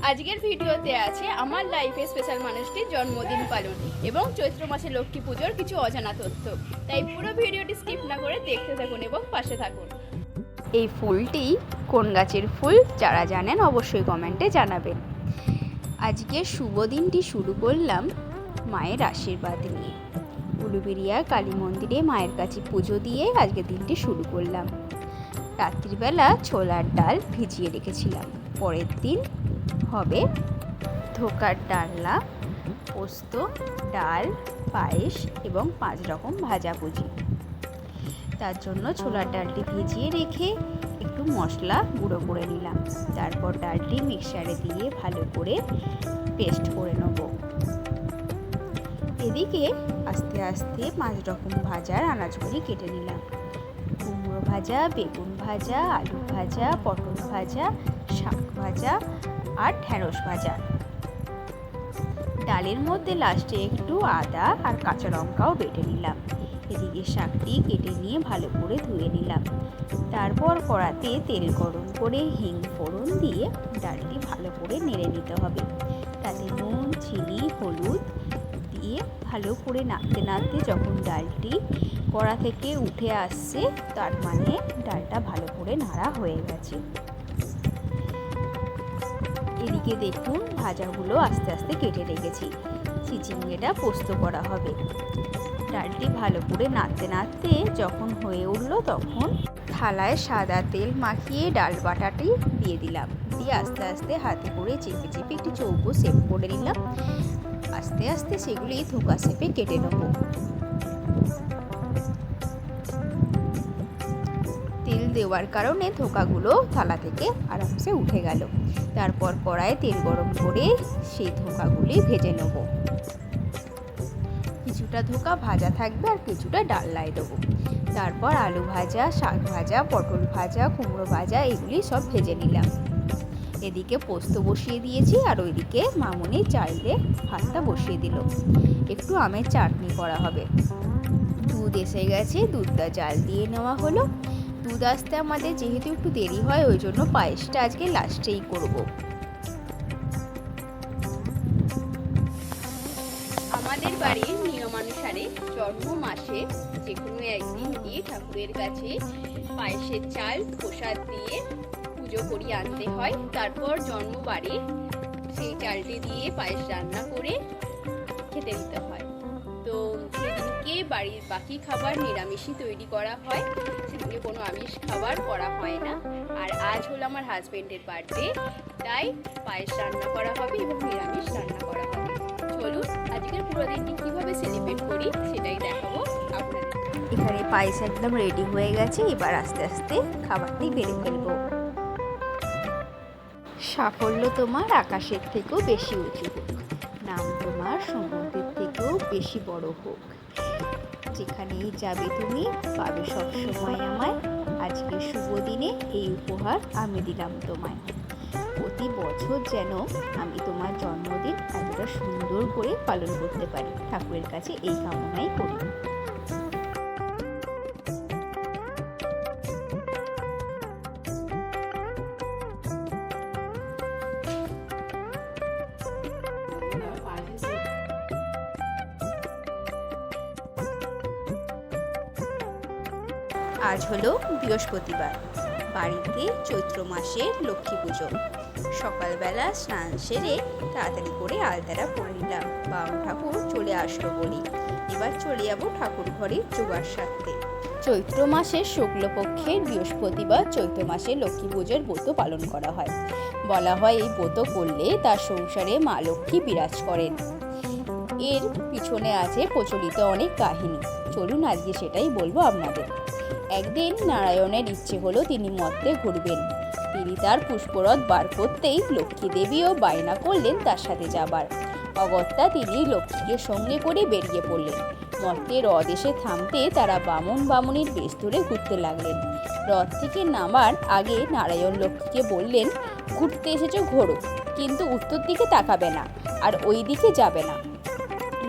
আজকের ভিডিওতে আছে আমার লাইফে স্পেশাল মানুষটির জন্মদিন পালন এবং চৈত্র মাসে লক্ষ্মী পুজোর কিছু অজানা তথ্য। তাই পুরো ভিডিওটি স্কিপ না করে দেখতে থাকুন এবং পাশে থাকুন। এই ফুলটি কোন গাছের ফুল যারা জানেন অবশ্যই কমেন্টে জানাবেন। আজকে শুভ দিনটি শুরু করলাম মায়ের আশীর্বাদ নিয়ে। উলুবেরিয়া কালী মন্দিরে মায়ের কাছে পুজো দিয়ে আজকে দিনটি শুরু করলাম। রাত্রিবেলা ছোলার ডাল ভিজিয়ে রেখেছিলাম। পরের দিন হবে ধোকার ডালনা, পোস্ত, ডাল, পায়েস এবং পাঁচ রকম ভাজাভুজি তার জন্য ছোলার ডালটি ভিজিয়ে রেখে একটু মশলা গুঁড়ো করে নিলাম। তারপর ডালটি মিক্সারে দিয়ে ভালো করে পেস্ট করে নেব। এদিকে আস্তে আস্তে পাঁচ রকম ভাজার আনাজগুলি কেটে নিলাম। কুমড়ো ভাজা, বেগুন ভাজা, আলু ভাজা, পটল ভাজা শাক ভাজা আর ঢ্যাঁড়স ভাজা। ডালের মধ্যে লাস্টে একটু আদা আর কাঁচা লঙ্কাও বেটে নিলাম। এদিকে শাকটি কেটে নিয়ে ভালো করে ধুয়ে নিলাম। তারপর কড়াতে তেল গরম করে হিং ফোড়ন দিয়ে ডালটি ভালো করে নেড়ে নিতে হবে। তাতে নুন, চিনি, হলুদ দিয়ে ভালো করে নাড়তে নাড়তে যখন ডালটি কড়া থেকে উঠে আসছে, তার মানে ডালটা ভালো করে নাড়া হয়ে গেছে। এদিকে দেখুন ভাজাগুলো আস্তে আস্তে কেটে রেখেছি। চিচিঙ্গেটা পোস্ত করা হবে। ডালটি ভালো করে নাড়তে নাড়তে যখন হয়ে উঠল তখন থালায় সাদা তেল মাখিয়ে ডাল বাটাটি দিয়ে দিলাম। দিয়ে আস্তে আস্তে হাতে করে চেপে চেপে একটু চৌকো সেপ করে নিলাম। আস্তে আস্তে সেগুলি ধোকা সেপে কেটে নেব। দেওয়ার কারণে ধোকাগুলো থালা থেকে আরামসে উঠে গেল। তারপর কড়ায় তেল গরম করে সেই ধোকাগুলি ভেজে নেব। কিছুটা ধোকা ভাজা থাকবে আর কিছুটা ডালনায় দেবো। তারপর আলু ভাজা, শাক ভাজা, পটল ভাজা, কুমড়ো ভাজা, এগুলি সব ভেজে নিলাম। এদিকে পোস্ত বসিয়ে দিয়েছি আর ওইদিকে মামুনি চাইলে ভাতটা বসিয়ে দিল। একটু আমের চাটনি করা হবে। দুধ এসে গেছে, দুধটা জাল দিয়ে নেওয়া হলো। দুধ আসতে আমাদের যেহেতু একটু দেরি হয়, ওই জন্য পায়েসটা আজকে লাস্টেই করব। আমাদের বাড়ির নিয়মানুসারে জন্ম মাসে যে কোনো একদিন গিয়ে ঠাকুরের কাছে পায়েসের চাল, প্রসাদ দিয়ে পুজো করি আনতে হয়। তারপর জন্ম জন্মবারে সেই চালটি দিয়ে পায়েস রান্না করে খেতে দিতে হয়। বাড়ির বাকি খাবার নিরামিষই তৈরি করা হয়। সেদিনকে কোনো আমিষ খাবার করা হয় না। আর আজ হলো আমার হাজবেন্ডের বার্থডে, তাই পায়েস রান্না করা হবে এবং নিরামিষ রান্না করা হবে। চলুন, আজকের পুরো দিনটি কীভাবে সেলিব্রেট করি সেটাই দেখাবো আপনাদের। এখানে পায়েস একদম রেডি হয়ে গেছে, এবার আস্তে আস্তে খাবারটি বেড়ে ফেলব। সাফল্য তোমার আকাশের থেকেও বেশি উঁচু হোক, নাম তোমার সমুদ্রের থেকেও বেশি বড় হোক। যেখানেই যাবে তুমি পাবে সবসময় আমায়। আজকে শুভ দিনে এই উপহার আমি দিলাম তোমায়। প্রতি বছর যেন আমি তোমার জন্মদিন এতটা সুন্দর করে পালন করতে পারি। ঠাকুরের কাছে এই কামনাই করি। আজ হলো বৃহস্পতিবার। বাড়িতে চৈত্র মাসের লক্ষ্মী পুজো। সকালবেলা স্নান সেরে তাড়াতাড়ি করে আলতারা পরে নিলাম বাবা ঠাকুর চলে আসলো বলি। এবার চলে যাব ঠাকুর ঘরে জোগাড় সারতে। চৈত্র মাসের শুক্লপক্ষের বৃহস্পতিবার চৈত্র মাসে লক্ষ্মী পুজোর ব্রত পালন করা হয়। বলা হয় এই ব্রত করলে তার সংসারে মা লক্ষ্মী বিরাজ করেন। এর পিছনে আছে প্রচলিত অনেক কাহিনী। চলুন আজকে সেটাই বলব আপনাদের। একদিন নারায়ণের ইচ্ছে হলো তিনি মর্তে ঘুরবেন। তিনি তার পুষ্পরথ বার করতেই লক্ষ্মী দেবীও বায়না করলেন তার সাথে যাবার। অগত্যা তিনি লক্ষ্মীকে সঙ্গে করে বেরিয়ে পড়লেন। মর্তে হ্রদ এসে থামতে তারা বামন বামুনির বেশ ধরে ঘুরতে লাগলেন। হ্রদ থেকে নামার আগে নারায়ণ লক্ষ্মীকে বললেন, ঘুরতে এসেছ ঘোরো, কিন্তু উত্তর দিকে তাকাবে না, আর ওই দিকে যাবে না।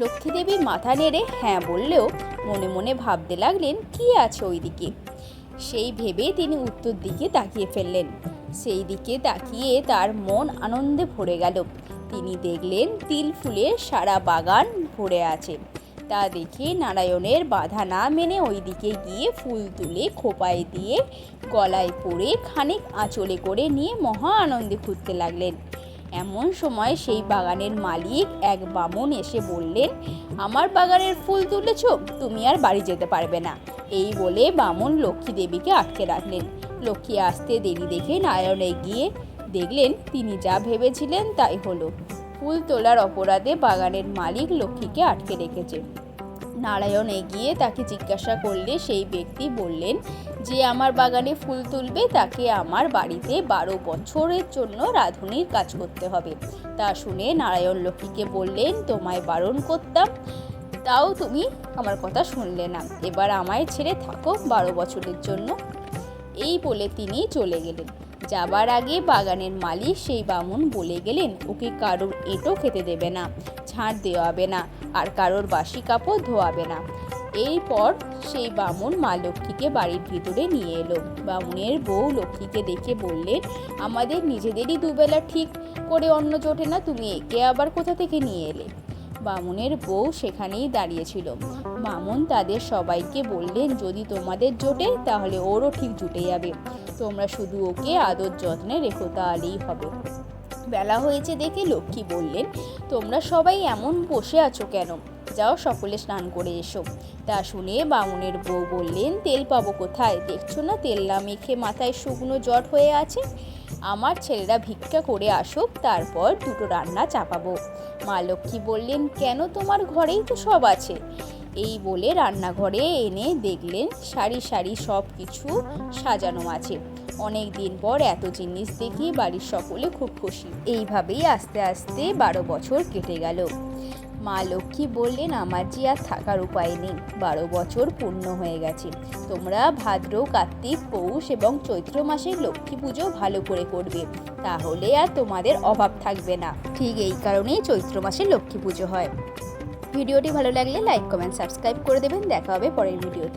লক্ষ্মীদেবী মাথা নেড়ে হ্যাঁ বললেও মনে মনে ভাবতে লাগলেন, কি আছে ওইদিকে? সেই ভেবে তিনি উত্তর দিকে তাকিয়ে ফেললেন। সেই দিকে তাকিয়ে তার মন আনন্দে ভরে গেল। তিনি দেখলেন তিল ফুলের সারা বাগান ভরে আছে। তা দেখে নারায়ণের বাধা না মেনে ওইদিকে গিয়ে ফুল তুলে খোপায় দিয়ে গলায় পরে খানিক আঁচলে করে নিয়ে মহা আনন্দে ঘুরতে লাগলেন। এমন সময় সেই বাগানের মালিক এক বামুন এসে বললেন, আমার বাগানের ফুল তুলেছ, তুমি আর বাড়ি যেতে পারবে না। এই বলে বামুন লক্ষ্মী দেবীকে আটকে রাখলেন। লক্ষ্মী আসতে দেরি দেখে নারায়ণে গিয়ে দেখলেন তিনি যা ভেবেছিলেন তাই হলো। ফুল তোলার অপরাধে বাগানের মালিক লক্ষ্মীকে আটকে রেখেছে। নারায়ণ এগিয়ে তাকে জিজ্ঞাসা করলে সেই ব্যক্তি বললেন যে আমার বাগানে ফুল তুলবে, তাকে আমার বাড়িতে বারো বছরের জন্য রাঁধুনির কাজ করতে হবে। তা শুনে নারায়ণ লক্ষ্মীকে বললেন, তোমায় বারণ করতাম, তাও তুমি আমার কথা শুনলে না। এবার আমায় ছেড়ে থাকো বারো বছরের জন্য। এই বলে তিনি চলে গেলেন। যাবার আগে বাগানের মালিক সেই বামুন বলে গেলেন, ওকে কারোর এঁটো খেতে দেবে না। ঝাঁট দেওয়াবে না আর কারোর বাসি কাপড় ধোয়াবে না। এরপর সেই বামুন মা লক্ষ্মীকে বাড়ির ভিতরে নিয়ে এলো। বামুনের বউ লক্ষ্মীকে দেখে বললেন, আমাদের নিজেদেরই দুবেলা ঠিক করে অন্ন জোটে না, তুমি একে আবার কোথা থেকে নিয়ে এলে? বামুনের বউ সেখানেই দাঁড়িয়েছিল বামুন তাদের সবাইকে বললেন, যদি তোমাদের জোটে, তাহলে ওরও ঠিক জুটে যাবে। তোমরা শুধু ওকে আদর যত্নে রেখো, তাহলেই হবে। বেলা হয়েছে দেখে লক্ষ্মী বললেন, তোমরা সবাই এমন বসে আছো কেন? যাও সকলে স্নান করে এসো। তা শুনে বামুনের বউ বললেন, তেল পাবো কোথায়? দেখছ না তেল না মেখে মাথায় শুকনো জট হয়ে আছে? আমার ছেলেরা ভিক্ষা করে আসুক, তারপর দুটো রান্না চাপাবো। মা লক্ষ্মী বললেন, কেন তোমার ঘরেই তো সব আছে? এই বলে রান্নাঘরে এনে দেখলেন, সারি সারি সব কিছু সাজানো আছে। অনেক দিন পর এত জিনিস দেখে বাড়ির সকলে খুব খুশি। এইভাবেই আস্তে আস্তে বারো বছর কেটে গেল। মা লক্ষ্মী বললেন, আমার যে আর থাকার উপায় নেই। বারো বছর পূর্ণ হয়ে গেছে। তোমরা ভাদ্র, কার্তিক, পৌষ এবং চৈত্র মাসে লক্ষ্মী পুজো ভালো করে করবে। তাহলে আর তোমাদের অভাব থাকবে না। ঠিক এই কারণেই চৈত্র মাসে লক্ষ্মী পুজো হয়। ভিডিওটি ভালো লাগলে লাইক, কমেন্ট, সাবস্ক্রাইব করে দেবেন। দেখা হবে পরের ভিডিওতে।